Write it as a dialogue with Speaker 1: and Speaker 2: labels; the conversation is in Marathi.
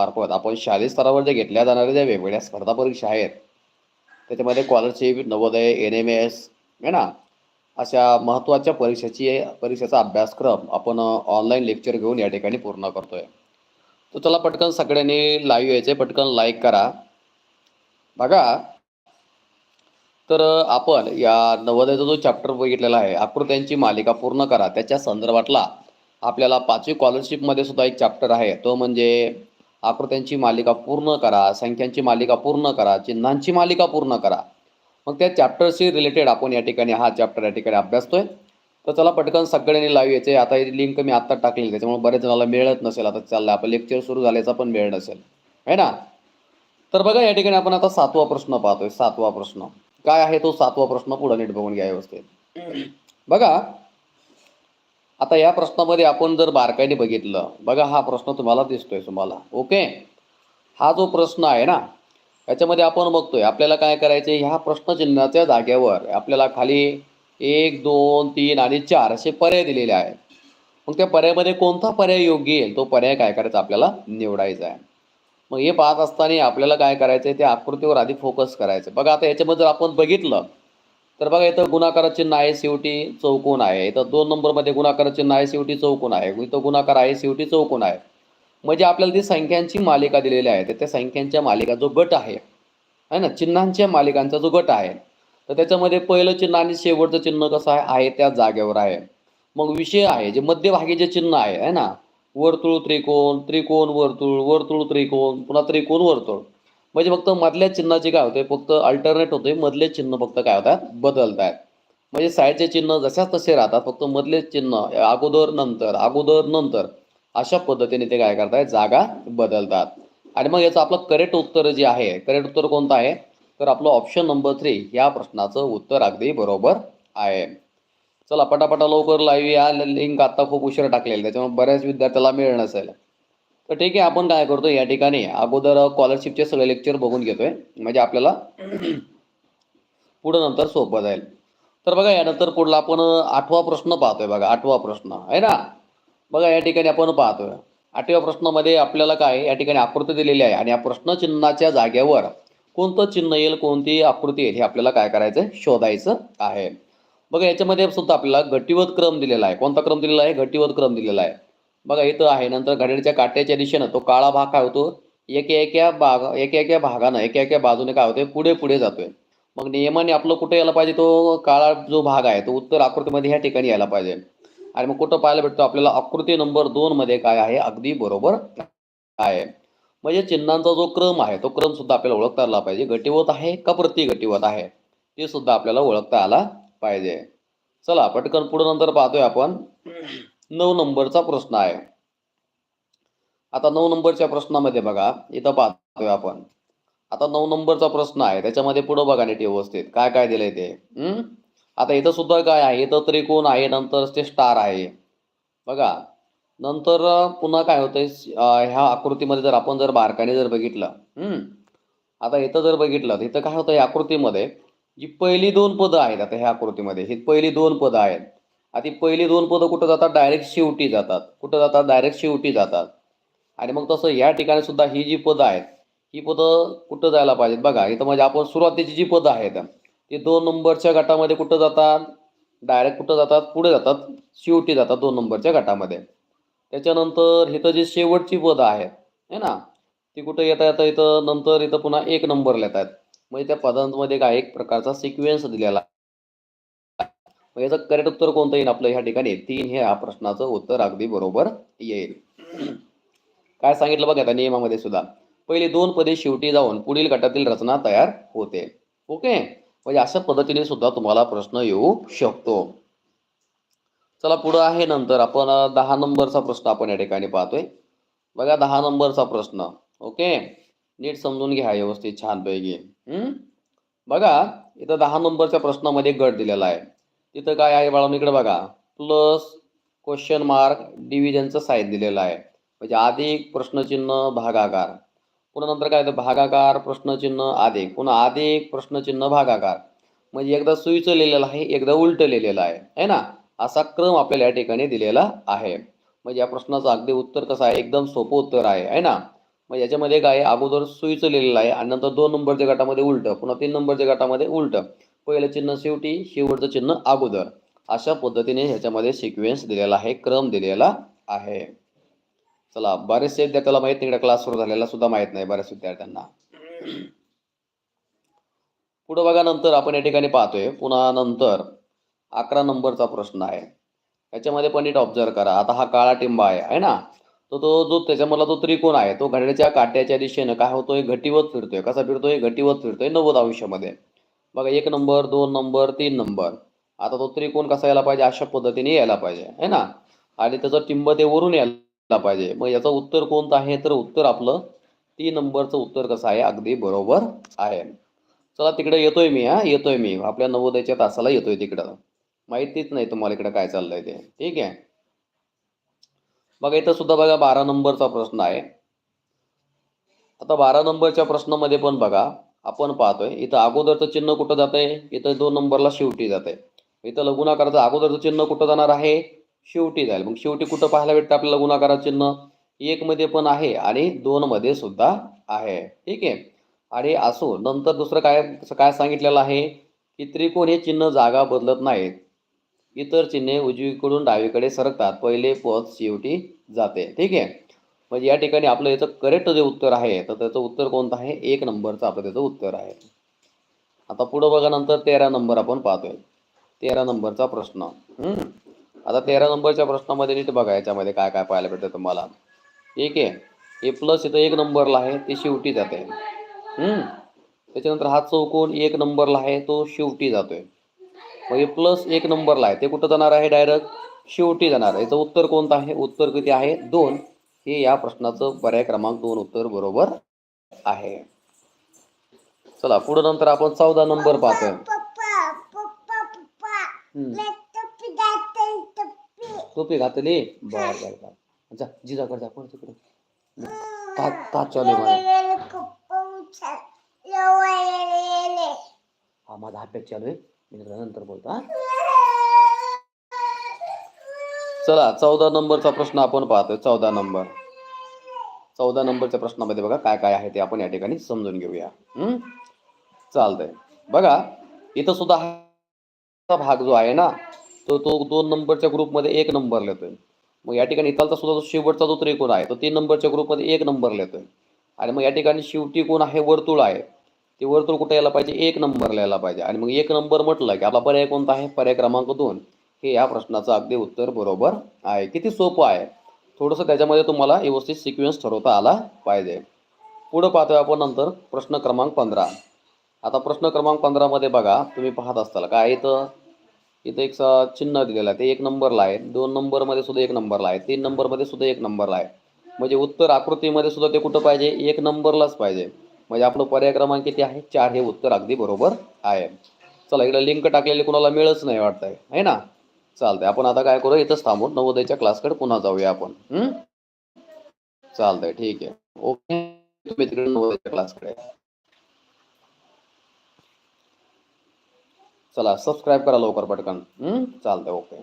Speaker 1: मार्फत आपण शालेय स्तरावर जे घेतल्या जाणाऱ्या ज्या वेगवेगळ्या स्पर्धा परीक्षा आहेत त्याच्यामध्ये scholarship Navodaya N M S आहे ना? अशा महत्त्वाच्या परीक्षेची परीक्षेचा अभ्यासक्रम आपण ऑनलाईन लेक्चर घेऊन या ठिकाणी पूर्ण करतोय. तर चला पटकन सगळ्यांनी लाईव्ह यायचे पटकन लाईक करा. बघा. तर आपण या नवोदयाचा जो चॅप्टर बघितलेला आहे आकृत्यांची मालिका पूर्ण करा. त्याच्या संदर्भातला आपल्याला पाचवी स्कॉलरशिपमध्ये सुद्धा एक चॅप्टर आहे. तो म्हणजे आकृत्यांची मालिका पूर्ण करा संख्यांची मालिका पूर्ण करा चिन्हांची मालिका पूर्ण करा. मग त्या चॅप्टरशी रिलेटेड आपण या ठिकाणी हा चॅप्टर या ठिकाणी अभ्यासतोय तर चला पटकन सगळ्यांनी लाईव्ह यायचे आता ही लिंक मी आत्ता टाकलेली त्याच्यामुळे बरेच जणाला मिळत नसेल. आता चाललं आपलं लेक्चर सुरू झाल्याचा पण वेळ नसेल. आहे ना? तर बघा या ठिकाणी आपण आता सातवा प्रश्न पाहतोय सातवा प्रश्न. काय आहे तो सातवा प्रश्न? पुढे नीट बघून घ्या व्यवस्थित. बघा आता या प्रश्नामध्ये आपण जर बारकाईने बघितलं बघा हा प्रश्न तुम्हाला दिसतोय तुम्हाला ओके? हा जो प्रश्न आहे ना याच्यामध्ये आपण बघतोय आपल्याला काय करायचे ह्या प्रश्नचिन्हाच्या जागेवर आपल्याला खाली एक दोन तीन आणि चार असे पर्याय दिलेले आहेत. मग त्या पर्यायामध्ये कोणता पर्याय योग्य येईल? तो पर्याय काय करायचा आपल्याला? निवडायचा आहे. मग हे पाहत असताना आपल्याला काय करायचं आहे त्या आकृतीवर आधी फोकस करायचं बघा आता याच्यामध्ये जर आपण बघितलं तर बघा इथं गुणाकार चिन्ह आहे शेवटी चौकोन आहे. इथं दोन नंबरमध्ये गुणाकार चिन्ह आहे शेवटी चौकोन आहे. इथं गुणाकार आहे शेवटी चौकोन आहे. म्हणजे आपल्याला ती संख्यांची मालिका दिलेली आहे. तर त्या संख्यांच्या मालिका जो गट आहे है ना? चिन्हांच्या मालिकांचा जो गट आहे तर त्याच्यामध्ये पहिलं चिन्ह आणि शेवटचं चिन्ह कसं आहे? आहे त्या जागेवर आहे. मग विषय आहे जे मध्यभागी जे चिन्ह आहे है ना? वर्तुळ त्रिकोण त्रिकोण वर्तुळ वर्तुळ त्रिकोण पुन्हा त्रिकोण वर्तुळ. म्हणजे फक्त मधल्या चिन्हाचे काय होते? फक्त अल्टरनेट होते. मधले चिन्ह फक्त काय होतात? बदलत आहेत म्हणजे साईडचे चिन्ह जशाच तसे राहतात. फक्त मधले चिन्ह अगोदर नंतर अगोदर नंतर अशा पद्धतीने ते काय करतात? जागा बदलतात. आणि मग याचं आपलं करेक्ट उत्तर जे आहे करेक्ट उत्तर कोणतं आहे? तर आपलं ऑप्शन नंबर थ्री या प्रश्नाचं उत्तर अगदी बरोबर आहे. चला पटापटा लवकर लाईव्ह या. लिंक आता खूप उशिरा टाकलेली. त्याच्यामुळे बऱ्याच विद्यार्थ्याला मिळ नसेल. तर ठीक आहे आपण काय करतो या ठिकाणी अगोदर स्कॉलरशिपचे सगळे लेक्चर बघून घेतोय. म्हणजे आपल्याला पुढं नंतर सोपं जाईल. तर बघा यानंतर पुढला आपण आठवा प्रश्न पाहतोय बघा आठवा प्रश्न. आहे ना? बघा या ठिकाणी आपण पाहतोय. आठव्या प्रश्नामध्ये आपल्याला काय या ठिकाणी आकृती दिलेली आहे. आणि या प्रश्नचिन्हाच्या जागेवर कोणतं चिन्ह येईल कोणती आकृती येईल हे आपल्याला काय करायचं शोधायचं आहे. बघा याच्यामध्ये सुद्धा आपल्याला घटीवत क्रम दिलेला आहे. कोणता क्रम दिलेला आहे? घटीवत क्रम दिलेला आहे. बघा इथं आहे. नंतर घड्याळीच्या काट्याच्या दिशेनं तो काळा भाग काय होतो? एक एका भाग एक एका भागानं एका एका बाजूने काय होतोय? पुढे पुढे जातोय. मग नियमाने आपलं कुठे यायला पाहिजे? तो काळा जो भाग आहे तो उत्तर आकृतीमध्ये ह्या ठिकाणी यायला पाहिजे. आणि मग कुठं पाहायला भेटतो? आपल्याला आकृती नंबर दोन मध्ये काय आहे? अगदी बरोबर आहे. म्हणजे चिन्हांचा जो क्रम आहे तो क्रम सुद्धा आपल्याला ओळखता आला पाहिजे. गटीवत आहे का प्रति घटीवत आहे? ते सुद्धा आपल्याला ओळखता आला पाहिजे. चला पटकन पुढे नंतर पाहतोय आपण. नऊ नंबरचा प्रश्न आहे. आता नऊ नंबरच्या प्रश्नामध्ये बघा इथं पाहतोय आपण. आता नऊ नंबरचा प्रश्न आहे त्याच्यामध्ये पुढं बघा नीट व्यवस्थित. काय काय दिलंय ते? हम्म? आता इथं सुद्धा काय आहे? इथं त्रिकोण आहे नंतर ते स्टार आहे. बघा नंतर पुन्हा काय होतंय? ह्या आकृतीमध्ये जर आपण जर बारकाने जर बघितलं हम्म? आता इथं जर बघितलं तर इथं काय होतं या आकृतीमध्ये जी पहिली दोन पदं आहेत आता ह्या आकृतीमध्ये ही पहिली दोन पदं आहेत. आधी पहिली दोन पदं कुठं जातात? डायरेक्ट शेवटी जातात. कुठं जातात? डायरेक्ट शेवटी जातात. आणि मग तसं या ठिकाणी सुद्धा ही जी पदं आहेत ही पदं कुठं जायला पाहिजेत? बघा इथं म्हणजे आपण सुरुवातीची जी पदं आहेत ती दोन नंबरच्या गटामध्ये कुठं जातात? डायरेक्ट कुठं जातात? पुढे जातात. शेवटी जातात दोन नंबरच्या गटामध्ये. त्याच्यानंतर इथं जी शेवटची पदं आहेत है ना? ती कुठं येता येतं इथं नंतर इथं पुन्हा एक नंबरला येतात म्हणजे त्या पदांमध्ये काय एक प्रकारचा सिक्वेन्स दिलेला मग याचं करेक्ट उत्तर कोणतं येईल आपलं ह्या ठिकाणी? तीन हे या प्रश्नाचं उत्तर अगदी बरोबर येईल. काय सांगितलं बघा त्या नियमामध्ये सुद्धा. पहिले दोन पदे शेवटी जाऊन पुढील गटातील रचना तयार होते. ओके? म्हणजे अशा पद्धतीने सुद्धा तुम्हाला प्रश्न येऊ शकतो. चला पुढं आहे नंतर. आपण दहा नंबरचा प्रश्न आपण या ठिकाणी पाहतोय. बघा दहा नंबरचा प्रश्न. ओके? नीट समजून घ्या व्यवस्थित छानपैकी. हम्म? बघा इथं दहा नंबरच्या प्रश्नामध्ये गट दिलेला आहे. तिथं काय आहे बाळा इकडे बघा. प्लस क्वेश्चन मार्क डिव्हिजनचं साईन दिलेलं आहे. म्हणजे अधिक प्रश्नचिन्ह भागाकार. पुन्हा नंतर काय येतं? भागाकार प्रश्नचिन्ह अधिक. पुन्हा अधिक प्रश्नचिन्ह भागाकार. म्हणजे एकदा सुईचं लिहिलेलं आहे एकदा उलटं लिहिलेलं आहे. है ना? असा क्रम आपल्याला या ठिकाणी दिलेला आहे. म्हणजे या प्रश्नाचं अगदी उत्तर कसं आहे? एकदम सोपं उत्तर आहे. है ना? मग याच्यामध्ये काय आहे? अगोदर सुईचं लिहिलेलं आहे आणि नंतर दोन नंबरच्या गटामध्ये उलटं. पुन्हा तीन नंबरच्या गटामध्ये उलटं. पहिलं चिन्ह शेवटी शेवटचं चिन्ह अगोदर. अशा पद्धतीने ह्याच्यामध्ये सिक्वेन्स दिलेला आहे क्रम दिलेला आहे. चला बरेचसे विद्यार्थ्याला माहीत नाही क्लास सुरू झालेला सुद्धा माहीत नाही बऱ्याच विद्यार्थ्यांना. पुढे बघा नंतर आपण या ठिकाणी पाहतोय पुन्हा नंतर अकरा नंबरचा प्रश्न आहे. याच्यामध्ये पण नीट ऑब्झर्व करा आता हा काळा टिंबा आहे है ना? तो तो जो त्याच्यामधला तो त्रिकोण आहे तो घड्याच्या काट्याच्या दिशेनं काय होतोय? घटीवत फिरतोय. कसा फिरतोय? घटीवत फिरतोय नव्वद आयुष्यामध्ये बघा एक नंबर दोन नंबर तीन नंबर. आता तो त्रिकोण कसा यायला पाहिजे? अशा पद्धतीने यायला पाहिजे है ना? आणि त्याचं टिंब ते वरून यायला पाहिजे. मग याचं उत्तर कोणतं आहे? तर उत्तर आपलं तीन नंबरचं उत्तर कसं आहे? अगदी बरोबर आहे. चला तिकडे येतोय मी हा? येतोय मी. आपल्या नवोदयाच्या तासाला येतोय तिकडं. माहितीच नाही तुम्हाला इकडे काय चाललंय ते. ठीक आहे? बघा इथं सुद्धा बघा बारा नंबरचा प्रश्न आहे. आता बारा नंबरच्या प्रश्नामध्ये पण बघा आपण पाहतोय इथं अगोदरचं चिन्ह कुठं जातंय? इथं दोन नंबरला शेवटी जाते इथं लघुनाकाराचं अगोदरचं चिन्ह कुठं जाणार आहे? शेवटी जाईल. मग शेवटी कुठं पाहायला भेटतं आपल्याला गुणाकाराचं चिन्ह? एक मध्ये पण आहे आणि दोन मध्ये सुद्धा आहे. ठीक आहे? आणि असो नंतर दुसरं काय काय सांगितलेलं आहे? की त्रिकोण हे चिन्ह जागा बदलत नाहीत. इतर चिन्हे उजवीकडून डावीकडे सरकतात. पहिले पद शेवटी जाते. ठीक आहे? म्हणजे या ठिकाणी आपलं याचं करेक्ट जे उत्तर आहे तर त्याचं उत्तर कोणतं आहे? एक नंबरचं आपलं त्याचं उत्तर आहे. आता पुढं बघा नंतर तेरा नंबर आपण पाहतोय. तेरा नंबरचा प्रश्न. आता तेरा नंबरच्या प्रश्नामध्ये नीट बघा याच्यामध्ये काय काय पाहायला भेटतं तुम्हाला. ठीक आहे. ए प्लस इथं एक नंबरला आहे ते शेवटी जाते. त्याच्यानंतर हा चौकोन एक नंबरला आहे तो शेवटी जातोय. मग हे प्लस एक नंबरला आहे ते कुठं जाणार आहे? डायरेक्ट शेवटी जाणार आहे. याचं उत्तर कोणतं आहे? उत्तर किती आहे? दोन. हे या प्रश्नाचं पर्याय क्रमांक दोन उत्तर बरोबर आहे. चला पुढे नंतर आपण चौदा नंबर पाहतोय.
Speaker 2: घातली
Speaker 1: टोपी घातली? बर बर बर. जा जिजाकडे जा पण तिकडे. तात तात चालू आहे हा माझा अभ्यास चालू आहे. मी नंतर बोलतो हा. चला चौदा नंबरचा प्रश्न आपण पाहतोय. चौदा नंबर. चौदा नंबरच्या प्रश्नामध्ये बघा काय काय आहे ते आपण या ठिकाणी समजून घेऊया. हम्म? चालतंय. बघा इथं सुद्धा हा भाग जो आहे ना तो तो दोन नंबरच्या ग्रुपमध्ये एक नंबर लेतोय मग या ठिकाणी इथालचा सुद्धा जो शेवटचा जो त्रिकोण आहे तो तीन नंबरच्या ग्रुपमध्ये एक नंबर लेतोय आणि मग या ठिकाणी शेवटी कोण आहे? वर्तुळ आहे. ते वर्तुळ कुठे यायला पाहिजे? एक नंबर लिहायला पाहिजे. आणि मग एक नंबर म्हटलं की आपला पर्याय कोणता आहे? पर्याय क्रमांक दोन. हे या प्रश्नाचं अगदी उत्तर बरोबर आहे. किती सोपं आहे? थोडंसं त्याच्यामध्ये तुम्हाला व्यवस्थित सिक्वेन्स ठरवता आला पाहिजे. पुढं पाहतोय आपण नंतर प्रश्न क्रमांक पंधरा. आता प्रश्न क्रमांक पंधरामध्ये बघा तुम्ही पाहत असताल. काय इथं? इथं एक स- चिन्ह दिलेलं आहे. ते एक नंबरला आहे. दोन नंबरमध्ये सुद्धा एक नंबरला आहे. तीन नंबरमध्ये सुद्धा एक नंबरला आहे. म्हणजे उत्तर आकृतीमध्ये सुद्धा ते कुठं पाहिजे? एक नंबरलाच पाहिजे. म्हणजे आपलं पर्याय क्रमांक किती आहे? चार हे उत्तर अगदी बरोबर आहे. चला इकडे लिंक टाकलेली कुणाला मिळच नाही वाटतंय. आहे ना? चालतंय. आपण आता काय करू इथंच थांबू. नवोदयच्या क्लासकडे पुन्हा जाऊया आपण. चालतंय ठीक आहे. ओके. तुम्ही तिकडे नवोदयच्या क्लासकडे चला सबस्क्राईब करा लवकर पटकन. चालतंय ओके.